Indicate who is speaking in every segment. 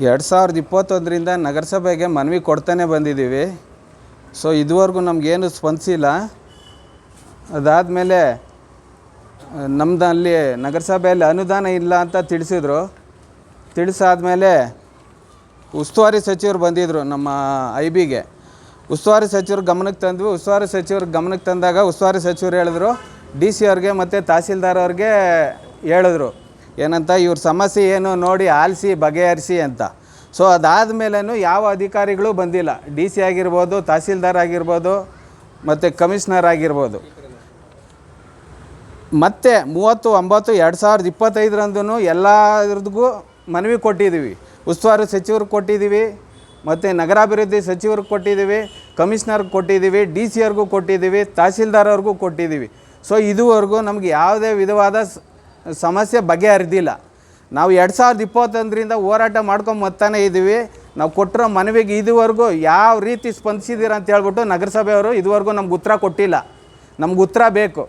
Speaker 1: ಎರಡು ಸಾವಿರದ ಇಪ್ಪತ್ತೊಂದರಿಂದ ನಗರಸಭೆಗೆ ಮನವಿ ಕೊಡ್ತಾನೆ ಬಂದಿದ್ದೀವಿ. ಸೊ ಇದುವರೆಗೂ ನಮಗೇನು ಸ್ಪಂದಿಸಿಲ್ಲ ಅದಾದಮೇಲೆ, ನಮ್ದು ಅಲ್ಲಿ ನಗರಸಭೆಯಲ್ಲಿ ಅನುದಾನ ಇಲ್ಲ ಅಂತ ತಿಳಿಸಿದ್ರು. ತಿಳಿಸಾದ್ಮೇಲೆ ಉಸ್ತುವಾರಿ ಸಚಿವರು ಬಂದಿದ್ದರು ನಮ್ಮ ಐ ಬಿಗೆ ಉಸ್ತುವಾರಿ ಸಚಿವರು ಗಮನಕ್ಕೆ ತಂದ್ವಿ. ಉಸ್ತುವಾರಿ ಸಚಿವರು ಗಮನಕ್ಕೆ ತಂದಾಗ ಉಸ್ತುವಾರಿ ಸಚಿವರು ಹೇಳಿದ್ರು. ಡಿ ಸಿ ಅವ್ರಿಗೆ ಮತ್ತು ತಹಸೀಲ್ದಾರ್ ಅವ್ರಿಗೆ ಹೇಳಿದ್ರು. ಏನಂತ, ಇವ್ರ ಸಮಸ್ಯೆ ಏನು ನೋಡಿ ಆಲಿಸಿ, ಬಗೆಹರಿಸಿ ಅಂತ. ಸೊ ಅದಾದ ಮೇಲೇನು ಯಾವ ಅಧಿಕಾರಿಗಳು ಬಂದಿಲ್ಲ. ಡಿ ಸಿ ಆಗಿರ್ಬೋದು, ತಹಸೀಲ್ದಾರ್ ಆಗಿರ್ಬೋದು, ಮತ್ತು ಕಮಿಷನರ್ ಆಗಿರ್ಬೋದು. ಮತ್ತು ಮೂವತ್ತು, ಒಂಬತ್ತು, ಎರಡು ಸಾವಿರದ ಇಪ್ಪತ್ತೈದರಂದೂ ಎಲ್ಲರಿಗೂ ಮನವಿ ಕೊಟ್ಟಿದ್ದೀವಿ. ಉಸ್ತುವಾರಿ ಸಚಿವರು ಕೊಟ್ಟಿದ್ದೀವಿ, ಮತ್ತು ನಗರಾಭಿವೃದ್ಧಿ ಸಚಿವ್ರಿಗೆ ಕೊಟ್ಟಿದ್ದೀವಿ, ಕಮಿಷನರ್ಗೆ ಕೊಟ್ಟಿದ್ದೀವಿ, ಡಿ ಸಿ ಅವ್ರಿಗೂ ಕೊಟ್ಟಿದ್ದೀವಿ, ತಹಸೀಲ್ದಾರ್ ಅವ್ರಿಗೂ ಕೊಟ್ಟಿದ್ದೀವಿ. ಸೊ ಇದುವರೆಗೂ ನಮಗೆ ಯಾವುದೇ ವಿಧವಾದ ಸಮಸ್ಯೆ ಬಗೆಹರಿದಿಲ್ಲ. ನಾವು ಎರಡು ಸಾವಿರದ ಇಪ್ಪತ್ತೊಂದರಿಂದ ಹೋರಾಟ ಮಾಡ್ಕೊಂಡು ಬರ್ತಾನೆ ಇದ್ದೀವಿ. ನಾವು ಕೊಟ್ಟಿರೋ ಮನವಿಗೆ ಇದುವರೆಗೂ ಯಾವ ರೀತಿ ಸ್ಪಂದಿಸಿದ್ದೀರ ಅಂತ ಹೇಳ್ಬಿಟ್ಟು ನಗರಸಭೆಯವರು ಇದುವರೆಗೂ ನಮ್ಗೆ ಉತ್ತರ ಕೊಟ್ಟಿಲ್ಲ. ನಮ್ಗೆ ಉತ್ತರ ಬೇಕು.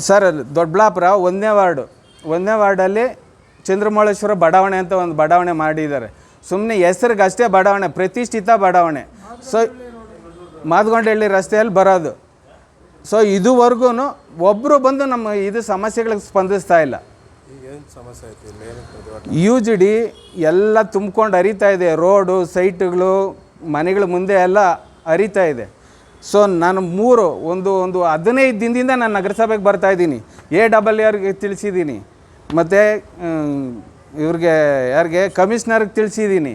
Speaker 1: ಸರ್ ದೊಡ್ಡಬಳ್ಳಾಪುರ ಒಂದನೇ ವಾರ್ಡು. ಒಂದನೇ ವಾರ್ಡಲ್ಲಿ ಚಂದ್ರಮೌಳೇಶ್ವರ ಬಡಾವಣೆ ಅಂತ ಒಂದು ಬಡಾವಣೆ ಮಾಡಿದ್ದಾರೆ. ಸುಮ್ಮನೆ ಹೆಸರಿಗಷ್ಟೇ ಬಡಾವಣೆ ಪ್ರತಿಷ್ಠಿತ ಬಡಾವಣೆ. ಸೊ ಮಾದಗೊಂಡಹಳ್ಳಿ ರಸ್ತೆಯಲ್ಲಿ ಬರೋದು. ಸೊ ಇದುವರೆಗೂ ಒಬ್ಬರು ಬಂದು ನಮ್ಮ ಇದು ಸಮಸ್ಯೆಗಳಿಗೆ ಸ್ಪಂದಿಸ್ತಾ ಇಲ್ಲ. ಯು ಜಿ ಡಿ ಎಲ್ಲ ತುಂಬ್ಕೊಂಡು ಹರಿತಾ ಇದೆ. ರೋಡು ಸೈಟ್ಗಳು ಮನೆಗಳ ಮುಂದೆ ಎಲ್ಲ ಅರಿತಾ ಇದೆ. ಸೊ ನಾನು ಮೂರು ಒಂದು ಒಂದು ಹದಿನೈದು ದಿನದಿಂದ ನಾನು ನಗರಸಭೆಗೆ ಬರ್ತಾ ಇದ್ದೀನಿ. ಎ ಡಬಲ್ ಆರ್ಗೆ ತಿಳಿಸಿದ್ದೀನಿ. ಮತ್ತು ಇವ್ರಿಗೆ ಯಾರಿಗೆ? ಕಮಿಷ್ನರ್ಗೆ ತಿಳಿಸಿದ್ದೀನಿ.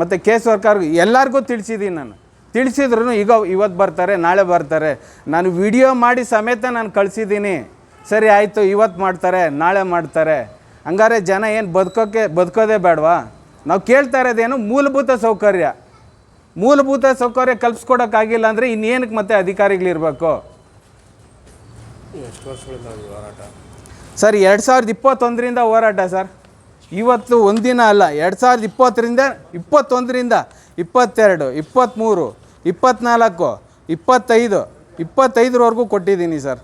Speaker 1: ಮತ್ತು ಕೆ ವರ್ಕರ್ಗೆ ಎಲ್ಲರಿಗೂ ತಿಳಿಸಿದ್ದೀನಿ ನಾನು. ತಿಳಿಸಿದ್ರು ಈಗ ಇವತ್ತು ಬರ್ತಾರೆ ನಾಳೆ ಬರ್ತಾರೆ. ನಾನು ವಿಡಿಯೋ ಮಾಡಿ ಸಮೇತ ನಾನು ಕಳಿಸಿದ್ದೀನಿ. ಸರಿ ಆಯಿತು ಇವತ್ತು ಮಾಡ್ತಾರೆ ನಾಳೆ ಮಾಡ್ತಾರೆ. ಹಂಗಾರೆ ಜನ ಏನು ಬದುಕೋಕ್ಕೆ ಬದುಕೋದೇ ಬೇಡವಾ? ನಾವು ಕೇಳ್ತಾ ಇರೋದೇನು ಮೂಲಭೂತ ಸೌಕರ್ಯ. ಮೂಲಭೂತ ಸೌಕರ್ಯ ಕಲ್ಪಿಸ್ಕೊಡೋಕ್ಕಾಗಿಲ್ಲ ಅಂದರೆ ಇನ್ನೇನಕ್ಕೆ ಮತ್ತೆ ಅಧಿಕಾರಿಗಳಿರಬೇಕು? ಸರ್ ಎರಡು ಸಾವಿರದ ಇಪ್ಪತ್ತೊಂದರಿಂದ ಹೋರಾಟ ಸರ್. ಇವತ್ತು ಒಂದಿನ ಅಲ್ಲ ಎರಡು ಸಾವಿರದ ಇಪ್ಪತ್ತರಿಂದ ಇಪ್ಪತ್ತೊಂದರಿಂದ ಇಪ್ಪತ್ತೆರಡು ಇಪ್ಪತ್ತ್ಮೂರು ಇಪ್ಪತ್ತ್ನಾಲ್ಕು ಇಪ್ಪತ್ತೈದು ಇಪ್ಪತ್ತೈದರವರೆಗೂ ಕೊಟ್ಟಿದ್ದೀನಿ ಸರ್.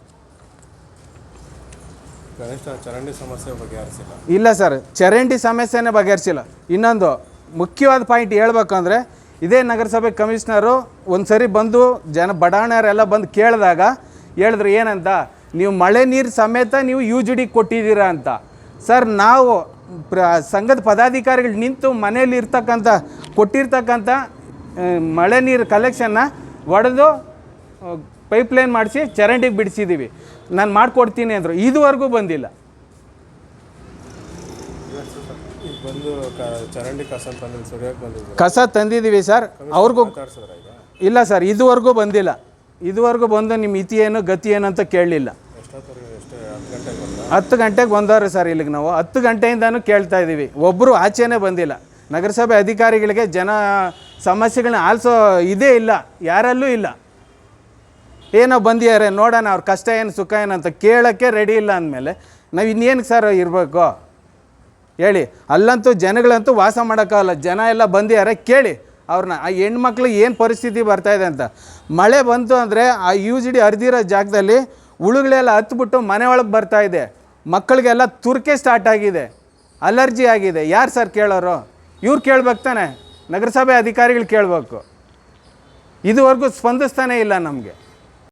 Speaker 2: ಚರಂಡಿ ಸಮಸ್ಯೆ ಬಗೆಹರಿಸಿಲ್ಲ.
Speaker 1: ಇಲ್ಲ ಸರ್ ಚರಂಡಿ ಸಮಸ್ಯೆನೇ ಬಗೆಹರಿಸಿಲ್ಲ. ಇನ್ನೊಂದು ಮುಖ್ಯವಾದ ಪಾಯಿಂಟ್ ಹೇಳ್ಬೇಕಂದ್ರೆ ಇದೇ ನಗರಸಭೆ ಕಮಿಷನರು ಒಂದು ಸರಿ ಬಂದು ಜನ ಬಡಾಣರೆಲ್ಲ ಬಂದು ಕೇಳಿದಾಗ ಹೇಳಿದ್ರು ಏನಂತ? ನೀವು ಮಳೆ ನೀರು ಸಮೇತ ನೀವು ಯು ಜಿ ಡಿ ಕೊಟ್ಟಿದ್ದೀರಾ ಅಂತ. ಸರ್ ನಾವು ಪ್ರ ಸಂಘದ ಪದಾಧಿಕಾರಿಗಳು ನಿಂತು ಮನೆಯಲ್ಲಿ ಇರ್ತಕ್ಕಂಥ ಕೊಟ್ಟಿರ್ತಕ್ಕಂಥ ಮಳೆ ನೀರು ಕಲೆಕ್ಷನ್ನ ಒಡೆದು ಪೈಪ್ಲೈನ್ ಮಾಡಿಸಿ ಚರಂಡಿಗೆ ಬಿಡಿಸಿದ್ದೀವಿ ನಾನು ಮಾಡಿಕೊಡ್ತೀನಿ ಅಂದರು. ಇದುವರೆಗೂ ಬಂದಿಲ್ಲ.
Speaker 2: ಕಸ
Speaker 1: ತಂದಿದ್ದೀವಿ ಸರ್. ಅವ್ರಿಗೂ ಇಲ್ಲ ಸರ್ ಇದುವರೆಗೂ ಬಂದಿಲ್ಲ. ಇದುವರೆಗೂ ಬಂದು ನಿಮ್ಮ ಇತಿ ಏನು ಗತಿ ಏನು ಅಂತ ಕೇಳಲಿಲ್ಲ.
Speaker 2: ಎಷ್ಟೊತ್ತವರೆಗೆ ಎಷ್ಟು ಹತ್ತು ಗಂಟೆಗೆ ಬಂದವ್ರಿ
Speaker 1: ಹತ್ತು ಗಂಟೆಗೆ ಬಂದವ್ರೆ ಸರ್ ಇಲ್ಲಿಗೆ ನಾವು. ಹತ್ತು ಗಂಟೆಯಿಂದನೂ ಕೇಳ್ತಾ ಇದ್ದೀವಿ ಒಬ್ಬರು ಆಚೆನೇ ಬಂದಿಲ್ಲ. ನಗರಸಭೆ ಅಧಿಕಾರಿಗಳಿಗೆ ಜನ ಸಮಸ್ಯೆಗಳನ್ನ ಆಲ್ಸೋ ಇದೇ ಇಲ್ಲ, ಯಾರಲ್ಲೂ ಇಲ್ಲ. ಏನೋ ಬಂದಿದ್ದಾರೆ, ನೋಡೋಣ ಅವ್ರ ಕಷ್ಟ ಏನು, ಸುಖ ಏನು ಅಂತ ಕೇಳೋಕ್ಕೆ ರೆಡಿ ಇಲ್ಲ ಅಂದಮೇಲೆ ನಾವು ಇನ್ನೇನು ಸರ್ ಇರಬೇಕು? ಹೇಳಿ. ಅಲ್ಲಂತೂ ಜನಗಳಂತೂ ವಾಸ ಮಾಡೋಕ್ಕಾಗಲ್ಲ. ಜನ ಎಲ್ಲ ಬಂದಿದ್ದಾರೆ, ಕೇಳಿ. ಅವ್ರನ್ನ ಆ ಹೆಣ್ಮಕ್ಳು ಏನು ಪರಿಸ್ಥಿತಿ ಬರ್ತಾ ಇದೆ ಅಂತ. ಮಳೆ ಬಂತು ಅಂದರೆ ಆ ಯು ಜಿ ಡಿ ಹರಿದಿರೋ ಜಾಗದಲ್ಲಿ ಹುಳುಗಳೆಲ್ಲ ಹತ್ಬಿಟ್ಟು ಮನೆ ಒಳಗೆ ಬರ್ತಾ ಇದೆ. ಮಕ್ಕಳಿಗೆಲ್ಲ ತುರ್ಕೆ ಸ್ಟಾರ್ಟ್ ಆಗಿದೆ. ಅಲರ್ಜಿ ಆಗಿದೆ. ಯಾರು ಸರ್ ಕೇಳೋರು? ಇವ್ರು ಕೇಳ್ಬೇಕು ತಾನೆ. ನಗರಸಭೆ ಅಧಿಕಾರಿಗಳು ಕೇಳಬೇಕು. ಇದುವರೆಗೂ ಸ್ಪಂದಿಸ್ತಾನೇ ಇಲ್ಲ ನಮಗೆ.